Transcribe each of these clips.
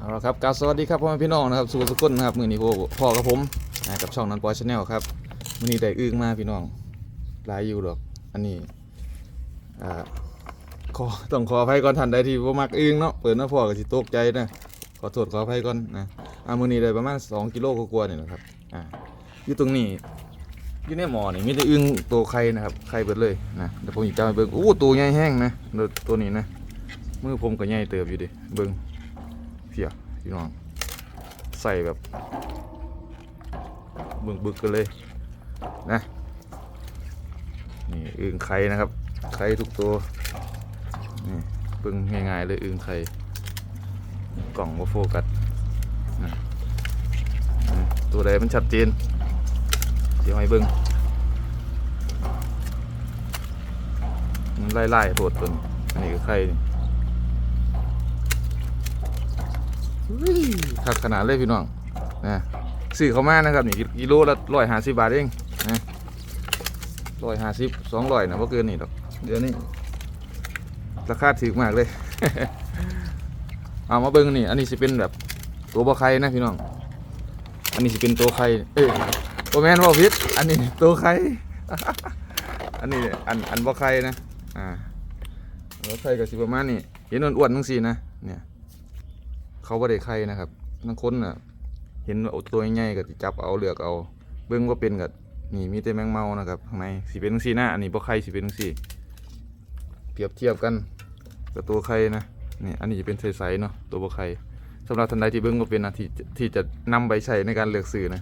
เอาละครับกาสวัสดีครับพ่อแม่พี่น้องนะครับสู่สุกุลนะครับมือนี้พ่อพ่อกับผมนะกับช่องนันปอยชาแนลครับมือนี้ได้อึ้งมากพี่น้องหลายอยู่หรอก อันนี้อ่าขอต้องขออภัยก่อนทันใดที่พ่มักอึ้งเนาะเปิดหน้าพ่อก็สิตกใจนะขอโทษขออภัยก่อนนะอ่ามือนี้ได้ประมาณ2กิโลกว่าๆนี่แหละครับอ่าอยู่ตรงนี้อยู่ในหมอนี่มีแต่อึ้งตัวไข่นะครับไข่เบิดเลยนะเดี๋ยวผมอีกจะไปเบิ่งโอ้ตัวใหญ่แห้งนะตัวนี้นะมือผมก็ใหญ่เติบอยู่ดิเบิ่ง เพียพี่น้องใส่แบบบึกบึกๆกันเลยนะนี่อึ่งไข่นะครับไข่ทุกตัวนี่เบิ่งง่ายๆเลยอึ่งไข่กล่องมาโฟกัสตัวใดมันชัดเจนเดี๋ยวให้เบิ่งมันไล่ๆโดดตัวนี้อันนี้ก็ไข่นี่ ครับขนาดเลยพี่น้องนะซื้อเขามานะครับนี่กิโลละร้อยห้าสิบบาทเองนะร้อยห้าสิบสองร้อยนะว่าะเกินนี่หรอกเดี๋ยวนี้ราคาถูกมากเลย เอามาเบิ้งนี่ อันนี้สิเป็นแบบตัวบ่ไข่นะพี่น้อง อันนี้สิเป็นตัวไข่เอ้ยโอแมนว่าพิษอันนี้ตัวไข่อันนี้อันอันบ่ไข่นะ อ่าบ่ไข่ก็สิประมาณนี้เห็นอ้วนๆทั้งสี่นะเนี่ย เขาบ่ได้ไข่นะครับบางคนน่ะ เห็นเอาตัวใหญ่ๆก็สิจับเอาเลือกเอา เบิ่งว่าเป็นกับนี่มีแต่แมงเมานะครับข้างในสิเป็นจังซี่นะอันนี้บ่ไข่สิเป็นจังซี่ เปรียบเทียบกันกับตัวไข่นะนี่อันนี้จะเป็นใสๆเนาะตัวบ่ไข่สำหรับท่านใดที่เบิ่งบ่เป็นนะที่ที่จะนำไปใช้ในการเลือกซื้อนะ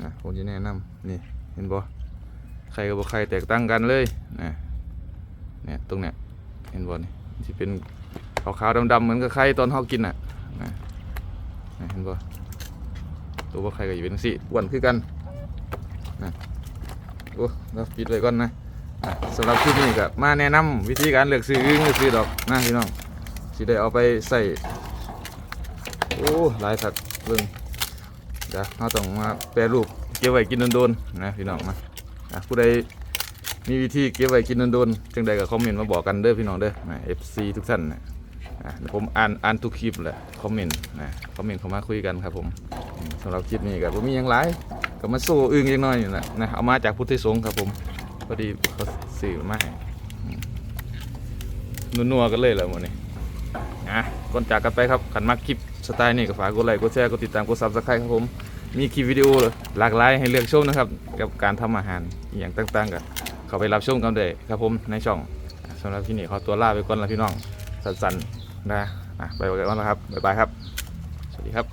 นะผมจะแนะนำนี่เห็นบ่ไข่กับบ่ไข่แตกต่างกันเลยนะเนี่ยตรงเนี้ยเห็นบ่นี่สิเป็น ขาวๆดำๆเหมือนกับไข่ตอนเขากินอะนะเห็นป่ตัวว่าไข่ก็อยู่เป็นสิอ้วนคือกันนะโอ้เราปิดไว้ก่อนนะสำหรับคลิปนี้ก็มาแนะนำวิธีการเลือกซื้ออึ้งเลือกซื้อดอกนะพี่น้องสิได้เอาไปใส่โอ้หลายสัตว์เบิ่งเดี๋ยวเราต้องมาแปรรูปเก็บไว้กินโดนๆนะพี่น้องมาผู้ใดมีวิธีเก็บไว้กินโดนๆจังใดก็คอมเมนต์มาบอกกันเด้อพี่น้องเด้อนะ FC ทุกท่านนะ ผมอ่านอ่านทุกคลิปแหละคอมเมนต์นะคอมเมนต์เข้ามาคุยกันครับผมสำหรับคลิปนี้ก็ผมมีหยังหลายก็มาสู้อึ้งยังน้อยนี่แหละนะเอามาจากพุทธิสงฆ์ครับผมพอดีเขาสื่อมาให้นัวๆกันเลยแหละวันนี้นะก่อนจากกันไปครับขันมากคลิปสไตล์นี้ก็ฝากกดไลค์กดแชร์กดติดตามกดซับสไครต์ครับผมมีคลิปวิดีโอหลากหลายให้เลือกชมนะครับกับการทำอาหารอย่างต่างๆกันเข้าไปรับชมกันได้ครับผมในช่องสำหรับที่นี่ขอตัวลาไปก่อนละพี่น้องสั้นๆ นะอะไปกันแล้วนะครับบ๊ายบายครับ สวัสดีครับ